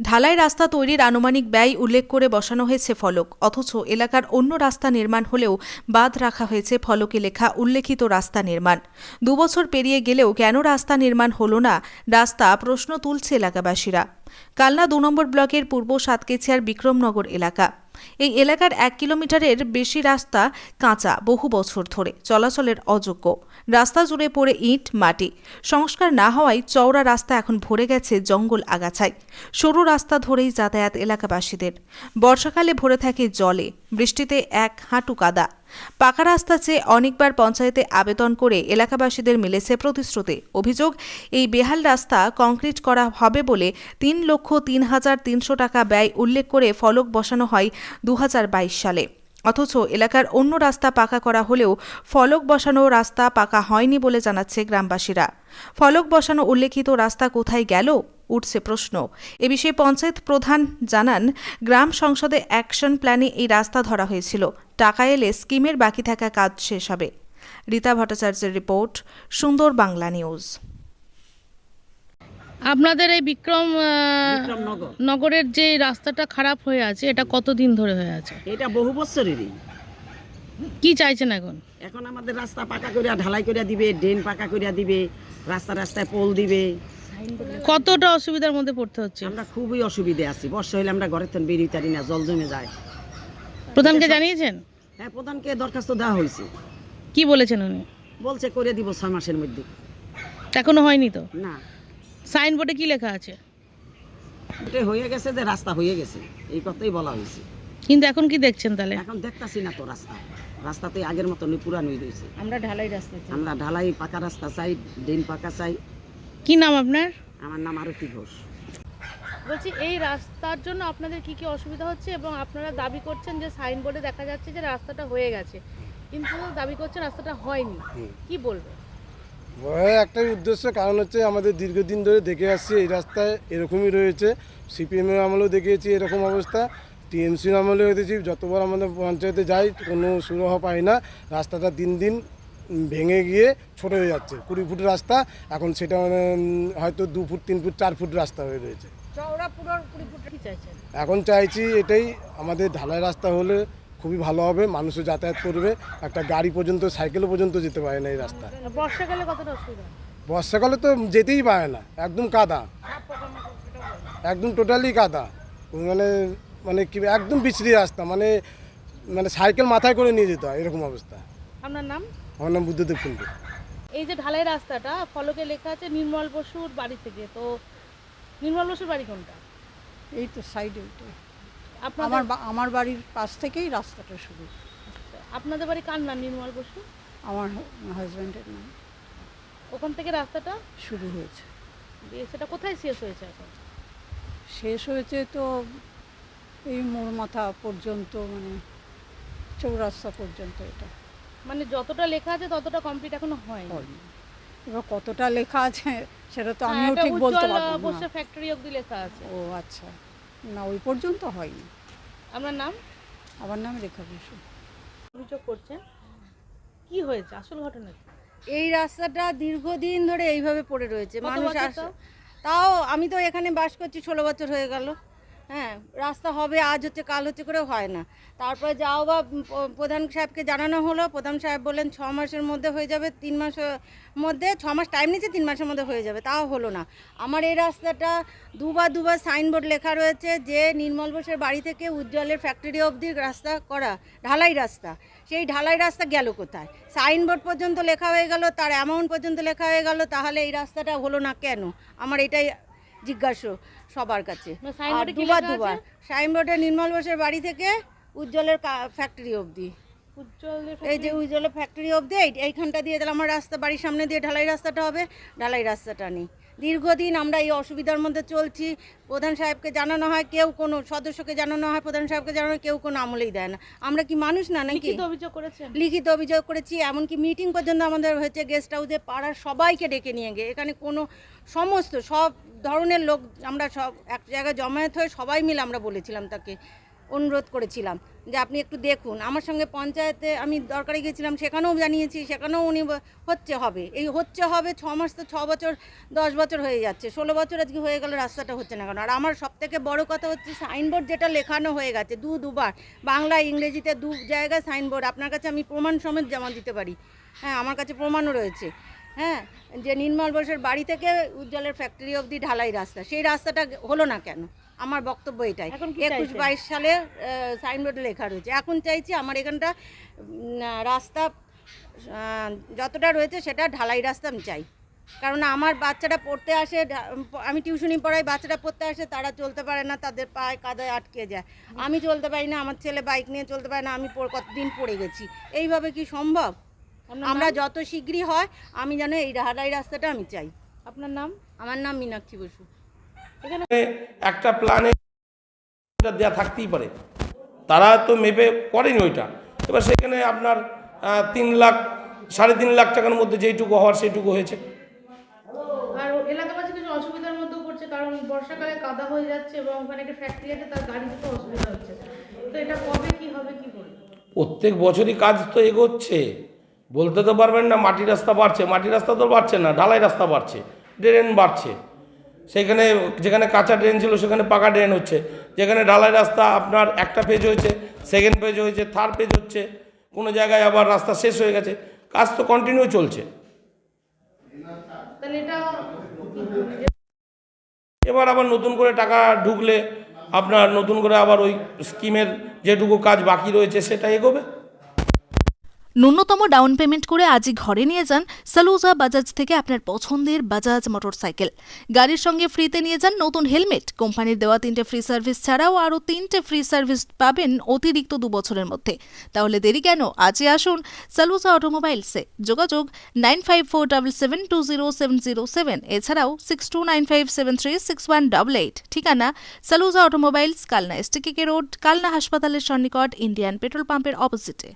ঢালাই রাস্তা তৈরির আনুমানিক ব্যয় উল্লেখ করে বসানো হয়েছে ফলক, অথচ এলাকার অন্য রাস্তা নির্মাণ হলেও বাদ রাখা হয়েছে ফলকে লেখা উল্লেখিত রাস্তা নির্মাণ। দুবছর পেরিয়ে গেলেও কেন রাস্তা নির্মাণ হল না, রাস্তা প্রশ্ন তুলছে এলাকাবাসীরা। কালনা দু নম্বর ব্লকের পূর্ব সাতকেছিয়ার বিক্রমনগর এলাকা। এই এলাকার এক কিলোমিটারের বেশি রাস্তা কাঁচা বহু বছর ধরে। চলাচলের অযোগ্য। রাস্তা জুড়ে পড়ে ইট, মাটি। সংস্কার না হওয়ায় চওড়া রাস্তা এখন ভরে গেছে জঙ্গল আগাছায়। সরু রাস্তা ধরেই যাতায়াত এলাকাবাসীদের। বর্ষাকালে ভরে থাকে জলে। বৃষ্টিতে এক হাঁটু কাদা। পাকা রাস্তা চেয়ে অনেকবার পঞ্চায়েতে আবেদন করে এলাকাবাসীদের মিলেছে প্রতিশ্রুতি। অভিযোগ, এই বেহাল রাস্তা কংক্রিট করা হবে বলে তিন লক্ষ তিন হাজার তিনশো টাকা ব্যয় উল্লেখ করে ফলক বসানো হয় দু হাজার বাইশ সালে। অথচ এলাকার অন্য রাস্তা পাকা করা হলেও ফলক বসানো রাস্তা পাকা হয়নি বলে জানাচ্ছে গ্রামবাসীরা। ফলক বসানো উল্লেখিত রাস্তা কোথায় গেল? উঠছে প্রশ্ন। এ বিষয়ে পঞ্চায়েত প্রধান জানান, গ্রাম সংসদে অ্যাকশন প্ল্যানে এই রাস্তা ধরা হয়েছিল। টাকা এলে স্কিমের বাকি থাকা কাজ শেষ হবে। রীতা ভট্টাচার্যের রিপোর্ট, সুন্দর বাংলা নিউজ। আপনাদের এই বিক্রম নগরের যে রাস্তাটা খারাপ হয়ে আছে এটা কতদিন ধরে হয়ে আছে? এটা বহু বছরেরই কি চাইছেন এখন? এখন আমাদের রাস্তা পাকা করিয়া ঢালাই করিয়া দিবে ড্রেন পাকা করিয়া দিবে রাস্তা রাস্তায় পোল দিবে। কতটা অসুবিধার মধ্যে পড়তে হচ্ছে? আমরা খুবই অসুবিধে আছি। বর্ষা হইলে আমরা ঘরের থেকে বেরিয়ে পারি না জল জমে যায়। প্রধানকে জানিয়েছেন? হ্যাঁ প্রধানকে দরখাস্ত দেওয়া হয়েছে। কি বলেছেন উনি? বলছে করে দিব ছয় মাসের মধ্যে। এখনও হয়নি তো? না। সাইনবোর্ডে কি লেখা আছে? এটা হয়ে গেছে যে রাস্তা হয়ে গেছে। এই কথাই বলা হয়েছে। কিন্তু এখন কি দেখছেন তাহলে? এখন দেখতাছি না তো রাস্তা। রাস্তাতে আগের মতনই পুরানোই রয়েছে। আমরা ঢালাই রাস্তা চাই আমরা ঢালাই পাকা রাস্তা চাই ড্রেন পাকা চাই। কি নাম আপনার? আমার নাম আরতি ঘোষ। বলছি এই রাস্তার জন্য আপনাদের কি কি অসুবিধা হচ্ছে এবং আপনারা দাবি করছেন যে সাইনবোর্ডে দেখা যাচ্ছে যে রাস্তাটা হয়ে গেছে কিন্তু দাবি করছেন রাস্তাটা হয়নি। কি বলব ভয়ের একটাই উদ্দেশ্য কারণ হচ্ছে আমাদের দীর্ঘদিন ধরে দেখে আসছি এই রাস্তায় এরকমই রয়েছে। সিপিএমের আমলেও দেখিয়েছি এরকম অবস্থা। টিএমসির আমলেও দেখেছি যতবার আমাদের পঞ্চায়েতে যাই কোনো সুরাহা পাই না। রাস্তাটা দিন দিন ভেঙে গিয়ে ছোট হয়ে যাচ্ছে। কুড়ি ফুট রাস্তা এখন সেটা মানে হয়তো দু ফুট তিন ফুট চার ফুট রাস্তা হয়ে রয়েছে। এখন চাইছি এটাই আমাদের ঢালাই রাস্তা হলে খুবই ভালো হবে মানুষও যাতায়াত করবে একটা গাড়ি পর্যন্ত সাইকেলও পর্যন্ত যেতে পারে না এই রাস্তা বর্ষাকালে কতটা অসুবিধা? বর্ষাকালে তো যেতেই পারে না একদম কাদা। একদম টোটালি কাদা। মানে মানে কি একদম বিচড়ি রাস্তা মানে মানে সাইকেল মাথায় করে নিয়ে যেতে হয় এরকম অবস্থা। আপনার নাম? আমার নাম বুদ্ধদেব কুণ্ডু। এই যে ঢালাই রাস্তাটা ফলকে লেখা আছে নির্মল বসুর বাড়ি থেকে তো নির্মল বসুর বাড়ি কোনটা? এই তো সাইডে আপনাদের আমার বা- আমার বাড়ির পাশ থেকেই রাস্তাটা শুরু। আপনাদের বাড়ি কার নাম নির্মল বসু? আমার হাজব্যান্ডের নাম। ওখান থেকে রাস্তাটা? শুরু হয়েছে। দিয়ে সেটা কোথায় শেষ হয়েছে এখন? শেষ হয়েছে তো এই মোড় মাথা পর্যন্ত মানে চৌরাস্তা পর্যন্ত এটা। মানে যতটা লেখা আছে ততটা কমপ্লিট এখনও হয়নি? হয়নি। এবার কতটা লেখা আছে সেটা তো হ্যাঁ, আমিও ঠিক বলতে উজ্জ্বল, পারব বসে না ফ্যাক্টরি অবধি লেখা আছে। ও আচ্ছা। না ওই পর্যন্ত হয়নি। আপনার নাম? আমার নাম রেখা বসু। অভিযোগ করছেন? কি হয়েছে? আসল ঘটনা কি? এই রাস্তাটা দীর্ঘদিন ধরে এইভাবে পড়ে রয়েছে। মানুষ আস-? তাও আমি তো এখানে বাস করছি ষোলো বছর হয়ে গেল। হ্যাঁ রাস্তা হবে, আজ হচ্ছে, কাল হচ্ছে করে হয় না। তারপরে যাও বা প্রধান সাহেবকে জানানো হলো। প্রধান সাহেব বললেন, ছ মাসের মধ্যে হয়ে যাবে, তিন মাসের মধ্যে, ছ মাস টাইম নিচ্ছে, তিন মাসের মধ্যে হয়ে যাবে, তাও হলো না। আমার এই রাস্তাটা দুবার দুবার সাইনবোর্ড লেখা রয়েছে যে নির্মল বোসের বাড়ি থেকে উজ্জ্বলের ফ্যাক্টরি অবধি রাস্তা করা, ঢালাই রাস্তা। সেই ঢালাই রাস্তা গেল কোথায়? সাইনবোর্ড পর্যন্ত লেখা হয়ে গেল, তার অ্যামাউন্ট পর্যন্ত লেখা হয়ে গেল, তাহলে এই রাস্তাটা হলো না কেন? আমার এটাই জিজ্ঞাসা সবার কাছে। আর দুবার দুবার। সাইনবোর্ডে নির্মল বোসের বাড়ি থেকে উজ্জ্বলের ফ্যাক্টরি অবধি। উজ্জ্বল এই যে উজ্জ্বলের ফ্যাক্টরি অবধি এইখানটা দিয়ে তাহলে আমার রাস্তা বাড়ির সামনে দিয়ে ঢালাই রাস্তাটা হবে। ঢালাই রাস্তাটা নেই। দীর্ঘদিন আমরা এই অসুবিধার মধ্যে চলছি। প্রধান সাহেবকে জানানো হয় কেউ কোনো সদস্যকে জানানো হয় প্রধান সাহেবকে জানানো কেউ কোনো আমলেই দেয় না। আমরা কি মানুষ না নাকি? অভিযোগ করেছেন। লিখিত অভিযোগ করেছি এমনকি মিটিং পর্যন্ত আমাদের হয়েছে গেস্ট হাউসে পাড়ার সবাইকে ডেকে নিয়ে গিয়ে। এখানে কোনো সমস্ত সব ধরনের লোক আমরা সব এক জায়গায় জমায়েত হয়ে সবাই মিলে আমরা বলেছিলাম তাকে। অনুরোধ করেছিলাম যে আপনি একটু দেখুন। আমার সঙ্গে পঞ্চায়েতে আমি দরকারে গিয়েছিলাম, সেখানেও জানিয়েছি, সেখানেও উনি হচ্ছে হবে। এই হচ্ছে হবে ছ মাস তো ছ বছর, দশ বছর হয়ে যাচ্ছে। ষোলো বছর আজকে হয়ে গেল, রাস্তাটা হচ্ছে না কেন? আর আমার সব থেকে বড় কথা হচ্ছে সাইনবোর্ড যেটা লেখানো হয়ে গেছে দু দুবার, বাংলা, ইংরেজিতে দু জায়গায় সাইনবোর্ড। আপনার কাছে আমি প্রমাণ সমেত জমা দিতে পারি। হ্যাঁ আমার কাছে প্রমাণও রয়েছে। হ্যাঁ যে নির্মল বোসের বাড়ি থেকে উজ্জ্বলের ফ্যাক্টরি অবধি ঢালাই রাস্তা। সেই রাস্তাটা হলো না কেন? আমার বক্তব্য এটাই। এখন একুশ বাইশ সালে সাইনবোর্ডে লেখা রয়েছে। এখন চাইছি আমার এখানটা রাস্তা যতটা রয়েছে সেটা ঢালাই রাস্তা আমি চাই। কারণ আমার বাচ্চারা পড়তে আসে আমি টিউশনি পড়াই বাচ্চারা পড়তে আসে তারা চলতে পারে না তাদের পায়ে কাদায় আটকে যায়। আমি চলতে পারি না আমার ছেলে বাইক নিয়ে চলতে পারে না আমি কতদিন পড়ে গেছি। এইভাবে কি সম্ভব? আমরা যত শীঘ্রই হয় আমি যেন এই ঢালাই রাস্তাটা আমি চাই। আপনার নাম? আমার নাম মীনাক্ষী বসু। একটা প্ল্যানে দেওয়া থাকতেই পারে। তারা তো মেপে করেনি ওইটা। এবার সেখানে আপনার তিন লাখ সাড়ে তিন লাখ টাকার মধ্যে যেইটুকু হওয়ার সেইটুকু হয়েছে। আর এলাকাবাসী কিছু অসুবিধার মধ্যেও পড়ছে কারণ বর্ষাকালে কাদা হয়ে যাচ্ছে এবং ওখানে একটা ফ্যাক্টরি আছে তার গাড়ি দিতে অসুবিধা হচ্ছে। তো এটা কবে কি হবে কি করে? প্রত্যেক বছরই কাজ তো এগোচ্ছে। বলতে তো পারবেন না মাটি রাস্তা বাড়ছে। মাটি রাস্তা তো বাড়ছে না ঢালাই রাস্তা বাড়ছে ড্রেন বাড়ছে। সেখানে যেখানে কাঁচা ড্রেন ছিল সেখানে পাকা ড্রেন হচ্ছে। যেখানে ঢালাই রাস্তা আপনার একটা পেজ হয়েছে সেকেন্ড পেজ হয়েছে থার্ড পেজ হচ্ছে। কোনো জায়গায় আবার রাস্তা শেষ হয়ে গেছে। কাজ তো কন্টিনিউ চলছে। এবার আবার নতুন করে টাকা ঢুকলে আপনার নতুন করে আবার ওই স্কিমের যেটুকু কাজ বাকি রয়েছে সেটা এগোবে? ন্যূনতম ডাউন পেমেন্ট করে আজই ঘরে নিয়ে যান সালুজা বাজাজ থেকে আপনার পছন্দের বাজাজ মোটরসাইকেল। গাড়ির সঙ্গে ফ্রিতে নিয়ে যান নতুন হেলমেট। কোম্পানির দেওয়া তিনটে ফ্রি সার্ভিস ছাড়াও আরও তিনটে ফ্রি সার্ভিস পাবেন অতিরিক্ত দু বছরের মধ্যে। তাহলে দেরি কেন? আজই আসুন সালুজা অটোমোবাইলসে। যোগাযোগ nine five four double seven two zero seven zero seven. এছাড়াও six two nine five seven three six one double eight. ঠিকানা Saluja automobiles, Kalna STK road, Kalna হাসপাতালের সন্নিকট, ইন্ডিয়ান পেট্রোল পাম্পের অপোজিটে।